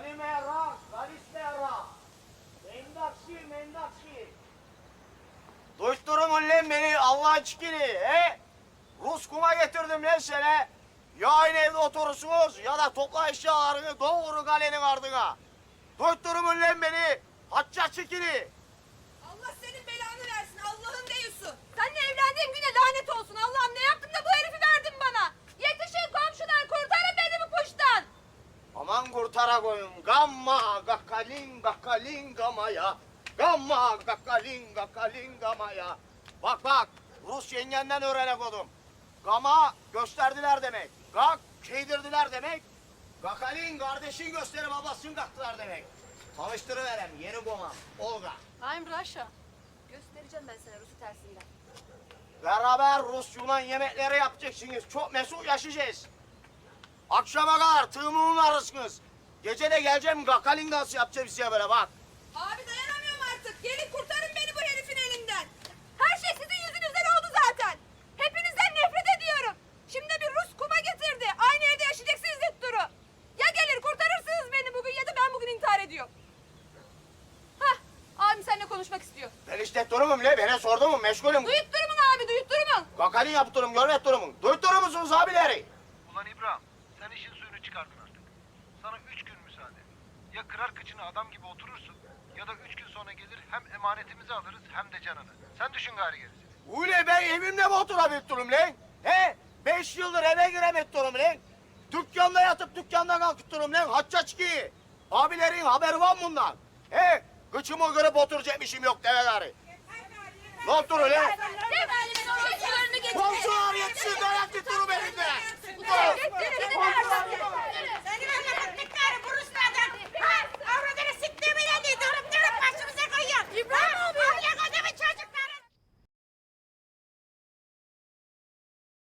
Kalime rak, kaliste rak. Mendakşi, mendakşi. Duşturumun lan beni Allah'ın çikini, he? Rus kuma getirdim lan seni. Ya aynı evde oturursunuz ya da topla eşyalarını doğru kalenin ardına. Duşturumun lan beni, hacca çikini. Aman kurtara koyun. Gamma gakalin gakalin gamaya. Gamma gakalin gakalin gamaya. Bak bak Rus yengenden öğrenek oldum. Gama gösterdiler demek. Gak giydirdiler demek. Gakalin kardeşin gösterip babasını kaktılar demek. Tanıştırıverem yeni gomam Olga. I'm Russia. Göstereceğim ben sana Rus'u tersinden. Beraber Rus Yunan yemekleri yapacaksınız. Çok mesut yaşayacağız. Akşama kadar tığımı arırsınız. Gece de geleceğim gakalin dansı yapacağım size böyle bak. Abi dayanamıyorum artık. Gelin kurtarın beni bu herifin elinden. Her şey sizin yüzünüzden oldu zaten. Hepinizden nefret ediyorum. Şimdi bir Rus kuma getirdi. Aynı evde yaşayacaksınız İzzet Duru. Ya gelir kurtarırsınız beni bugün ya da ben bugün intihar ediyorum. Hah abim seninle konuşmak istiyor. Ben işte durumum ne? Bana sordun mu? Meşgulüm. Duyut durumun abi duyut durumun. Gakalin yapıp durum, görmet durumun. Duyut musunuz abileri? Ulan İbrahim, sen işin suyunu çıkardın artık. Sana üç gün müsaade. Ya kırar kıçını adam gibi oturursun ya da üç gün sonra gelir hem emanetimizi alırız hem de canını. Sen düşün gari gerisini. Ule ben evimde mi oturabilip durum lan? He? Beş yıldır eve giremet durum lan. Dükkanda yatıp dükkanda kalkıp durum lan. Hacca çıkı. Abilerin haberi var mı bundan? He? Kıçımı kırıp oturacakmışım yok deve gari. Ne yaptın öyle? Defalimin